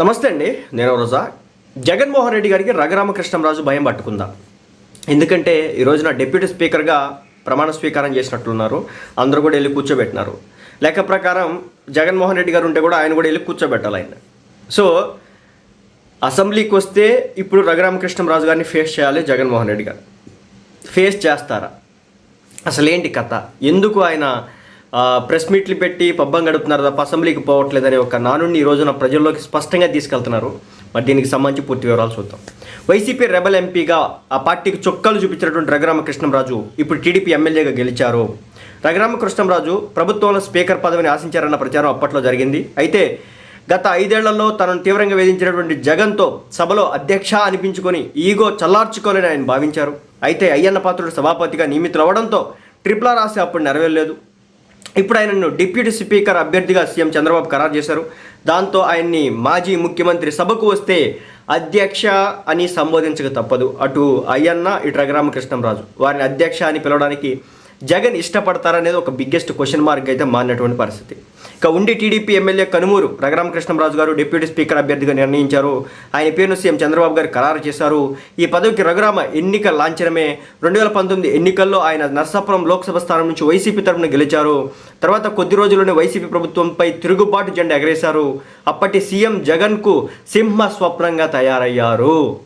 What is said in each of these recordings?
నమస్తే అండి నేను రోజా. జగన్మోహన్ రెడ్డి గారికి రఘురామకృష్ణంరాజు భయం పట్టుకుందా. ఎందుకంటే ఈరోజున డిప్యూటీ స్పీకర్గా ప్రమాణ స్వీకారం చేసినట్లున్నారు అందరూ కూడా వెళ్ళి కూర్చోబెట్టినారు. లెక్క ప్రకారం జగన్మోహన్ రెడ్డి గారు ఉంటే కూడా ఆయన కూడా వెళ్ళి కూర్చోబెట్టాలి ఆయన. సో అసెంబ్లీకి వస్తే ఇప్పుడు రఘురామకృష్ణంరాజు గారిని ఫేస్ చేయాలి జగన్మోహన్ రెడ్డి గారు. ఫేస్ చేస్తారా? అసలు ఏంటి కథ? ఎందుకు ఆయన ప్రెస్ మీట్లు పెట్టి పబ్బం గడుపుతున్నారు తప్ప అసెంబ్లీకి పోవట్లేదనే ఒక నానుని ఈ రోజున ప్రజల్లోకి స్పష్టంగా తీసుకెళ్తున్నారు. మరి దీనికి సంబంధించి పూర్తి వివరాలు చూద్దాం. వైసీపీ రెబల్ ఎంపీగా ఆ పార్టీకి చొక్కాలు చూపించినటువంటి రఘురామకృష్ణంరాజు ఇప్పుడు టీడీపీ ఎమ్మెల్యేగా గెలిచారు. రఘురామకృష్ణంరాజు ప్రభుత్వంలో స్పీకర్ పదవిని ఆశించారన్న ప్రచారం అప్పట్లో జరిగింది. అయితే గత ఐదేళ్ళలో తనను తీవ్రంగా వేధించినటువంటి జగన్తో సభలో అధ్యక్ష అనిపించుకొని ఈగో చల్లార్చుకోలేని ఆయన భావించారు. అయితే అయ్యన్న పాత్రుడు సభాపతిగా నియమితులవ్వడంతో ట్రిపుల్ ఆర్ ఆశ అప్పుడు నెరవేరలేదు. ఇప్పుడు ఆయనను డిప్యూటీ స్పీకర్ అభ్యర్థిగా సీఎం చంద్రబాబు ఖరారు చేశారు. దాంతో ఆయన్ని మాజీ ముఖ్యమంత్రి సభకు వస్తే అధ్యక్ష అని సంబోధించక తప్పదు. అటు అయ్యన్న ఇటు రఘురామకృష్ణంరాజు. వారిని అధ్యక్ష అని పిలవడానికి జగన్ ఇష్టపడతారనేది ఒక బిగ్గెస్ట్ క్వశ్చన్ మార్క్ అయితే మారినటువంటి పరిస్థితి. ఇక ఉండి టీడీపీ ఎమ్మెల్యే కనుమూరు రఘురామకృష్ణంరాజు గారు డిప్యూటీ స్పీకర్ అభ్యర్థిగా నిర్ణయించారు. ఆయన పేరును సీఎం చంద్రబాబు గారు ఖరారు చేశారు. ఈ పదవికి రఘురామ ఎన్నిక లాంఛనమే. రెండు వేల పంతొమ్మిది ఎన్నికల్లో ఆయన నర్సాపురం లోక్సభ స్థానం నుంచి వైసీపీ తరఫున గెలిచారు. తర్వాత కొద్ది రోజుల్లోనే వైసీపీ ప్రభుత్వంపై తిరుగుబాటు జెండా ఎగరేశారు. అప్పటి సీఎం జగన్కు సింహ స్వప్నంగా తయారయ్యారు.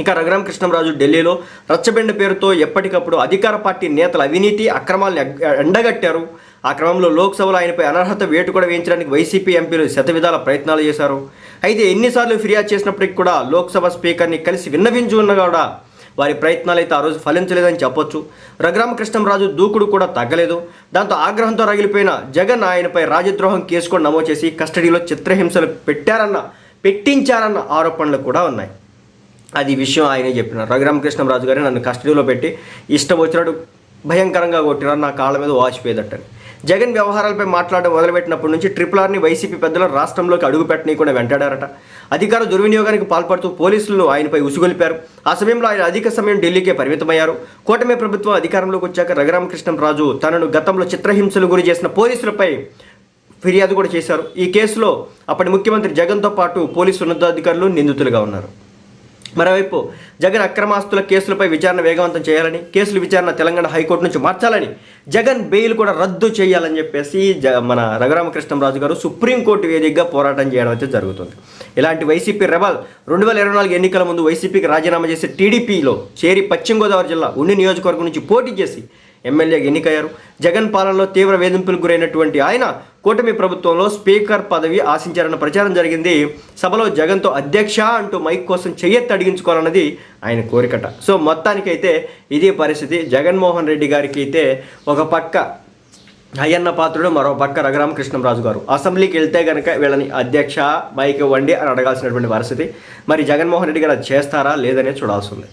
ఇక రఘురామ కృష్ణరాజు ఢిల్లీలో రచ్చబెండ పేరుతో ఎప్పటికప్పుడు అధికార పార్టీ నేతల అవినీతి అక్రమాలను ఎండగట్టారు. ఆ క్రమంలో లోక్సభలో ఆయనపై అనర్హత వేటు కూడా వేయించడానికి వైసీపీ ఎంపీలు శతవిధాల ప్రయత్నాలు చేశారు. అయితే ఎన్నిసార్లు ఫిర్యాదు చేసినప్పటికీ కూడా లోక్సభ స్పీకర్ని కలిసి విన్నవించుకున్న కూడా వారి ప్రయత్నాలు అయితే ఆ రోజు ఫలించలేదని చెప్పొచ్చు. రఘురామకృష్ణంరాజు దూకుడు కూడా తగ్గలేదు. దాంతో ఆగ్రహంతో రగిలిపోయిన జగన్ ఆయనపై రాజద్రోహం కేసు కూడా నమోదు చేసి కస్టడీలో చిత్రహింసలు పెట్టారన్న పెట్టించారన్న ఆరోపణలు కూడా ఉన్నాయి. అది విషయం ఆయనే చెప్పినారు. రఘురామకృష్ణరాజు గారు నన్ను కస్టడీలో పెట్టి ఇష్టం వచ్చినట్టు భయంకరంగా కొట్టినారు. నా కాళ్ళ మీద వాచిపోయేదట్టని జగన్ వ్యవహారాలపై మాట్లాడడం మొదలుపెట్టినప్పటి నుంచి ట్రిపుల్ ఆర్ని వైసీపీ పెద్దలు రాష్ట్రంలోకి అడుగుపెట్టని కూడా వెంటాడారట. అధికార దుర్వినియోగానికి పాల్పడుతూ పోలీసులు ఆయనపై ఉసుగొలిపారు. ఆ సమయంలో ఆయన అధిక సమయం ఢిల్లీకే పరిమితమయ్యారు. కూటమి ప్రభుత్వం అధికారంలోకి వచ్చాక రఘురామకృష్ణరాజు తనను గతంలో చిత్రహింసలు గురి చేసిన పోలీసులపై ఫిర్యాదు కూడా చేశారు. ఈ కేసులో అప్పటి ముఖ్యమంత్రి జగన్తో పాటు పోలీసు ఉన్నతాధికారులు నిందితులుగా ఉన్నారు. మరోవైపు జగన్ అక్రమాస్తుల కేసులపై విచారణ వేగవంతం చేయాలని కేసుల విచారణ తెలంగాణ హైకోర్టు నుంచి మార్చాలని జగన్ బెయిల్ కూడా రద్దు చేయాలని చెప్పేసి జ మన రఘురామకృష్ణరాజు గారు సుప్రీంకోర్టు వేదికగా పోరాటం చేయడం అయితే జరుగుతుంది. ఇలాంటి వైసీపీ రెబల్ రెండు వేల ఇరవై నాలుగు ఎన్నికల ముందు వైసీపీకి రాజీనామా చేసి టీడీపీలో చేరి పశ్చిమ గోదావరి జిల్లా ఉండి నియోజకవర్గం నుంచి పోటీ చేసి ఎమ్మెల్యేగా ఎన్నికయ్యారు. జగన్ పాలనలో తీవ్ర వేధింపులకు గురైనటువంటి ఆయన కూటమి ప్రభుత్వంలో స్పీకర్ పదవి ఆశించారన్న ప్రచారం జరిగింది. సభలో జగన్తో అధ్యక్ష అంటూ మైక్ కోసం చెయ్యెత్తి అడిగించుకోవాలన్నది ఆయన కోరికట. సో మొత్తానికైతే ఇదే పరిస్థితి. జగన్మోహన్ రెడ్డి గారికి అయితే ఒక పక్క అయ్యన్న పాత్రుడు మరో పక్క రఘురామకృష్ణరాజు గారు. అసెంబ్లీకి వెళ్తే కనుక వీళ్ళని అధ్యక్ష మైక్ ఇవ్వండి అని అడగాల్సినటువంటి పరిస్థితి. మరి జగన్మోహన్ రెడ్డి గారు అది చేస్తారా? లేదనే చూడాల్సి ఉంది.